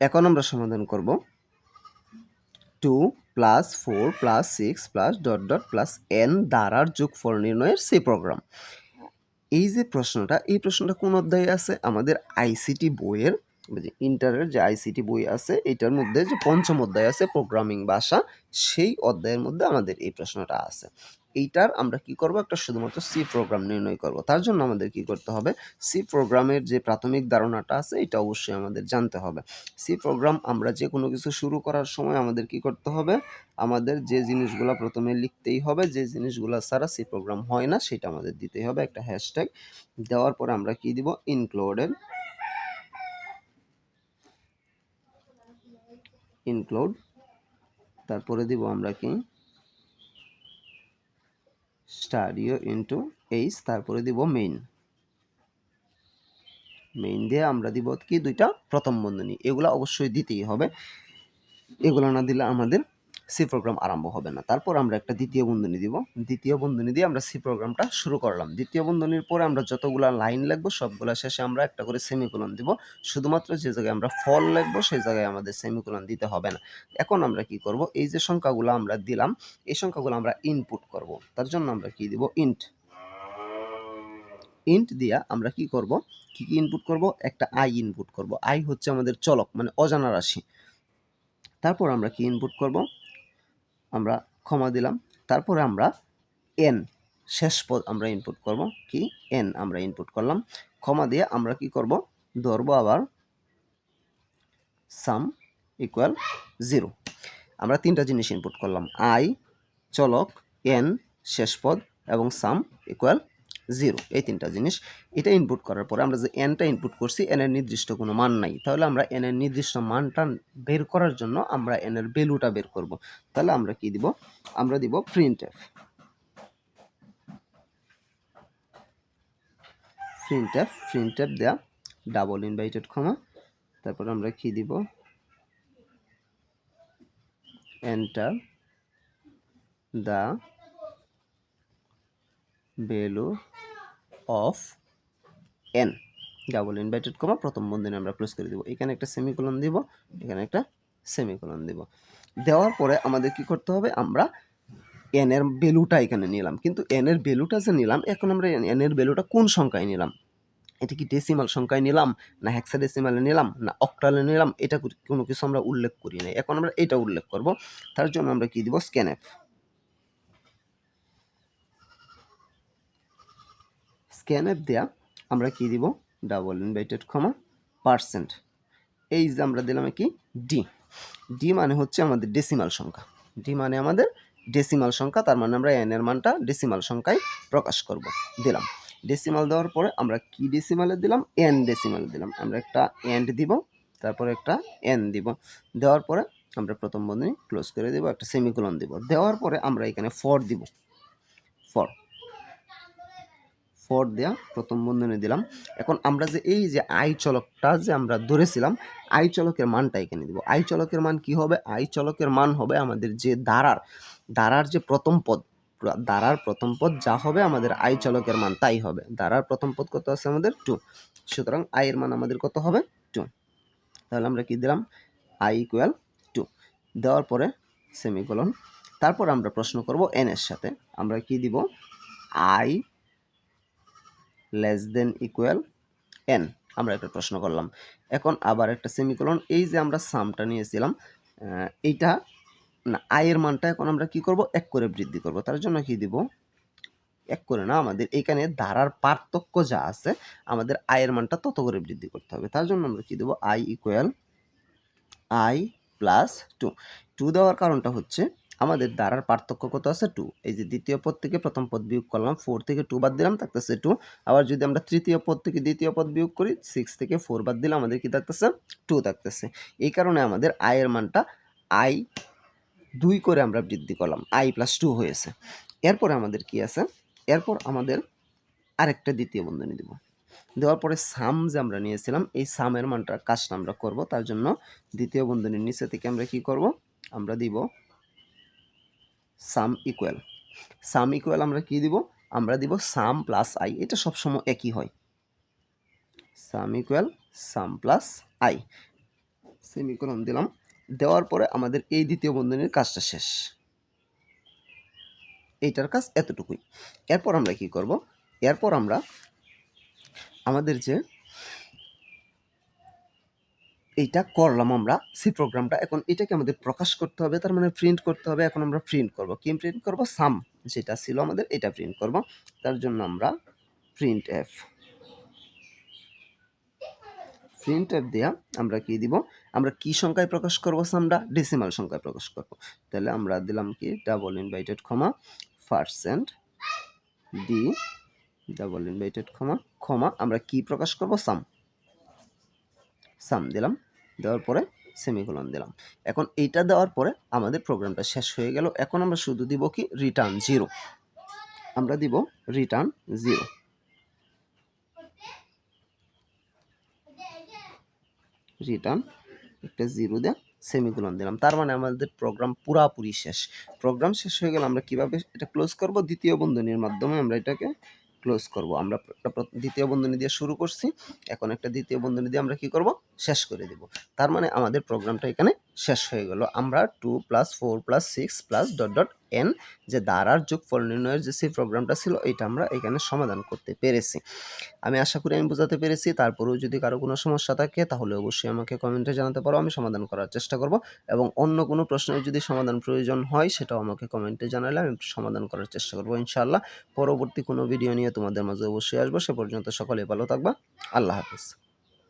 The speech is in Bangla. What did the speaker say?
এখন আমরা সমাধান করব। Two plus four plus six plus dot dot plus N দ্বারার যোগফল নির্ণয়ের সি প্রোগ্রাম এই যে প্রশ্নটা, এই প্রশ্নটা কোন অধ্যায়ে আছে? আমাদের আইসিটি বইয়ের যে ইন্টারের যে আইসিটি বই আছে, এটার মধ্যে যে পঞ্চম অধ্যায় আছে প্রোগ্রামিং ভাষা, সেই অধ্যায়ের মধ্যে আমাদের এই প্রশ্নটা আছে। এইটার আমরা কি করব? একটা শুধুমাত্র সি প্রোগ্রাম নির্ণয় করব। তার জন্য আমাদের কি করতে হবে? সি প্রোগ্রামের যে প্রাথমিক ধারণাটা আছে, এটা অবশ্যই আমাদের জানতে হবে। সি প্রোগ্রাম আমরা যে কোনো কিছু শুরু করার সময় আমাদের কি করতে হবে? আমাদের যে জিনিসগুলো প্রথমে লিখতেই হবে, যে জিনিসগুলো ছাড়া সি প্রোগ্রাম হয় না, সেটা আমাদের দিতেই হবে একটা হ্যাশট্যাগ দেওয়ার পরে আমরা কি দিব? ইনক্লুডেড ইনক্লুড তারপরে দিব আমরা কি? স্টাডিও ইন্টু এইচ তারপরে দিব মেইন মেইন দিয়ে আমরা দিব কি দুইটা প্রথম বন্ধনী। এগুলো অবশ্যই দিতেই হবে। এগুলো না দিলে আমাদের সি প্রোগ্রাম আরম্ভ হবে না। তারপর আমরা একটা দ্বিতীয় বন্ধনী দিব। দ্বিতীয় বন্ধনী দিয়ে আমরা সি প্রোগ্রামটা শুরু করলাম। দ্বিতীয় বন্ধনীর পরে আমরা যতগুলা লাইন লিখব, সবগুলা শেষে আমরা একটা করে সেমিকোলন দিব। শুধুমাত্র যে জায়গায় আমরা ফল লাগবো সেই জায়গায় আমাদের সেমিকোলন দিতে হবে না। এখন আমরা কি করব? এই যে সংখ্যাগুলো আমরা দিলাম, এই সংখ্যাগুলো আমরা ইনপুট করব। তার জন্য আমরা কি দিব? ইন্ট ইন্ট দিয়া আমরা কি করব? কি কি ইনপুট করব? একটা আই ইনপুট করব। আই হচ্ছে আমাদের চলক মানে অজানা রাশি। তারপর আমরা কি ইনপুট করব? আমরা ক্ষমা দিলাম। তারপরে আমরা এন শেষ পদ আমরা ইনপুট করব। কি? এন আমরা ইনপুট করলাম। ক্ষমা দিয়ে আমরা কি করব? ধরবো আবার সাম ইকুয়াল জিরো আমরা তিনটা জিনিস ইনপুট করলাম। আই চলক এন শেষ পদ এবং সাম ইকুয়াল জিরো, এই তিনটা জিনিস। এটা ইনপুট করার পরে আমরা যে এনটা ইনপুট করছি এনের নির্দিষ্ট কোনো মান নাই। তাহলে আমরা এনের নির্দিষ্ট মানটা বের করার জন্য আমরা এনের ভ্যালুটা বের করব। তাহলে আমরা কি দিব? আমরা দিব print F print F print F দেয়া ডাবল ইনভাইটেড ক্ষমা তারপর আমরা কি দিব? Enter the value of N double inverted comma প্রথম বন্ধনী আমরা ক্লোজ করে দিব। এখানে একটা সেমিকোলন দিব, এখানে একটা সেমিকোলন দিব। দেওয়ার পরে আমাদের কি করতে হবে? আমরা এন এর ভ্যালুটা এখানে নিলাম। কিন্তু এন এর ভ্যালুটা যে নিলাম, এখন আমরা এন এর ভ্যালুটা কোন সংখ্যায় নিলাম? এটা কি ডেসিমাল সংখ্যায় নিলাম, না হেক্সাডেসিমালে নিলাম, না অক্টালে নিলাম? এটা কোনো কিছু আমরা উল্লেখ করি নাই। এখন আমরা এটা উল্লেখ করব। তার জন্য আমরা কি দিব? স্ক্যানএফ স্ক্যানএফ দেয়া আমরা কি দিব? Double inverted comma percent. এই যে আমরা দিলাম কি? ডি ডি মানে হচ্ছে আমাদের ডেসিমাল সংখ্যা। ডি মানে আমাদের ডেসিমাল সংখ্যা, তার মানে আমরা এন এর মানটা ডেসিমাল সংখ্যায় প্রকাশ করব। দিলাম। ডেসিমাল দেওয়ার পরে আমরা কি ডেসিমালে দিলাম? এন ডেসিমালে দিলাম। আমরা একটা এন্ড দিব, তারপরে একটা এন দিব। দেওয়ার পরে আমরা প্রথম বন্ধনী ক্লোজ করে দেব, একটা সেমিকোলন দিব। দেওয়ার পরে আমরা এখানে ফর দিব। ফর ফর দেয়া প্রথম বন্ধনী দিলাম। এখন আমরা যে এই যে আই চলকটা যে আমরা ধরেছিলাম, আই চলকের মানটা এখানে দিব। আই চলকের মান কি হবে? আই চলকের মান হবে আমাদের যে দাঁড়ার দাঁড়ার যে প্রথম পদ দাঁড়ার প্রথম পদ যা হবে আমাদের আই চলকের মান, তাই হবে। দাঁড়ার প্রথম পদ কত আছে আমাদের? টু। সুতরাং আই এর মান আমাদের কত হবে? টু। তাহলে আমরা কি দিলাম? I equal to. দেওয়ার পরে সেমিকোলন। তারপর আমরা প্রশ্ন করব এন এর সাথে। আমরা কি দিব? I less than equal N আমরা একটা প্রশ্ন করলাম। এখন আবার একটা সেমিকোলন এই যে আমরা সামটা নিয়েছিলাম এইটা, না আয়ের মানটা এখন আমরা কি করব? এক করে বৃদ্ধি করব। তার জন্য কি দিব? এক করে না, আমাদের এখানে ধারার পার্থক্য যা আছে, আমাদের আয়ের মানটা তত করে বৃদ্ধি করতে হবে। তার জন্য আমরা কি দেবো? I equal i plus two two দেওয়ার কারণটা হচ্ছে আমাদের দ্বারার পার্থক্য কত আছে টু এই যে দ্বিতীয় পদ থেকে প্রথম পদ বিয়োগ করলাম ফোর থেকে টু বাদ দিলাম, থাকতেছে টু আবার যদি আমরা তৃতীয় পদ থেকে দ্বিতীয় পদ বিয়োগ করি সিক্স থেকে ফোর বাদ দিলে আমাদের কি থাকতেছে? টু থাকতেছে। এই কারণে আমাদের আয়ের মানটা আই দুই করে আমরা বৃদ্ধি করলাম আই প্লাস টু হয়েছে। এরপরে আমাদের কি আছে? এরপর আমাদের আরেকটা দ্বিতীয় বন্ধনী দেব। দেওয়ার পরে সাম যে আমরা নিয়েছিলাম, এই সামের মানটা কাজটা আমরা করব। তার জন্য দ্বিতীয় বন্ধনীর নিচে থেকে আমরা কি করব? আমরা দিব সাম ইকুয়াল সাম ইকুয়াল আমরা কি দিব? আমরা দিব সাম প্লাস আই এটা সবসময় একই হয়। Sum equal sum plus i same semicolon দিলাম। দেওয়ার পরে আমাদের এই দ্বিতীয় বন্ধনীর কাজটা শেষ। এইটার কাজ এতটুকুই। এরপর আমরা কি করব? এরপর আমরা আমাদের যে এইটা করলাম আমরা সি প্রোগ্রামটা এখন এটাকে আমাদের প্রকাশ করতে হবে, তার মানে প্রিন্ট করতে হবে, এখন আমরা প্রিন্ট করব। কি প্রিন্ট করব? সাম যেটা ছিল আমাদের, এটা প্রিন্ট করব। তার জন্য আমরা প্রিন্ট এফ প্রিন্ট এফ দেয়া আমরা কি দিব? আমরা কি সংখ্যায় প্রকাশ করব সামটা ডেসিমাল সংখ্যায় প্রকাশ করব। তাহলে আমরা দিলাম কি? Double inverted comma percent d double inverted comma comma আমরা কি প্রকাশ করব? সাম সাম দিলাম। দেওয়ার পরে সেমিকোলন দিলাম। এখন এইটা দেওয়ার পরে আমাদের প্রোগ্রামটা শেষ হয়ে গেল। এখন আমরা শুধু দিব কি? রিটার্ন জিরো আমরা দিব রিটার্ন জিরো রিটার্ন একটা জিরো দেয়া সেমিকোলন দিলাম। তার মানে আমাদের প্রোগ্রাম পুরাপুরি শেষ। প্রোগ্রাম শেষ হয়ে গেলে আমরা কীভাবে এটা ক্লোজ করব? দ্বিতীয় বন্ধনীর মাধ্যমে আমরা এটাকে ক্লোজ করব। আমরা একটা দ্বিতীয় বন্ধনী দিয়ে শুরু করছি। এখন একটা দ্বিতীয় বন্ধনী দিয়ে আমরা কি করব? শেষ করে দেব। তার মানে আমাদের প্রোগ্রামটা এখানে শেষ হয়ে গেল। আমরা two plus four plus six plus dot dot N যে দ্বারার যোগফল নির্ণয়ের যে সেই প্রোগ্রামটা ছিল, এটা আমরা এখানে সমাধান করতে পেরেছি। আমি আশা করি আমি বোঝাতে পেরেছি। তারপরেও যদি কারও কোনো সমস্যা থাকে, তাহলে অবশ্যই আমাকে কমেন্টে জানাতে পারো। আমি সমাধান করার চেষ্টা করব এবং অন্য কোনো প্রশ্নের যদি সমাধান প্রয়োজন হয়, সেটাও আমাকে কমেন্টে জানালে আমি সমাধান করার চেষ্টা করব ইনশাআল্লাহ। পরবর্তী কোনো ভিডিও নিয়ে তোমাদের মাঝে অবশ্যই আসব। সে পর্যন্ত সকলে ভালো থাকবা। আল্লাহ হাফিজ।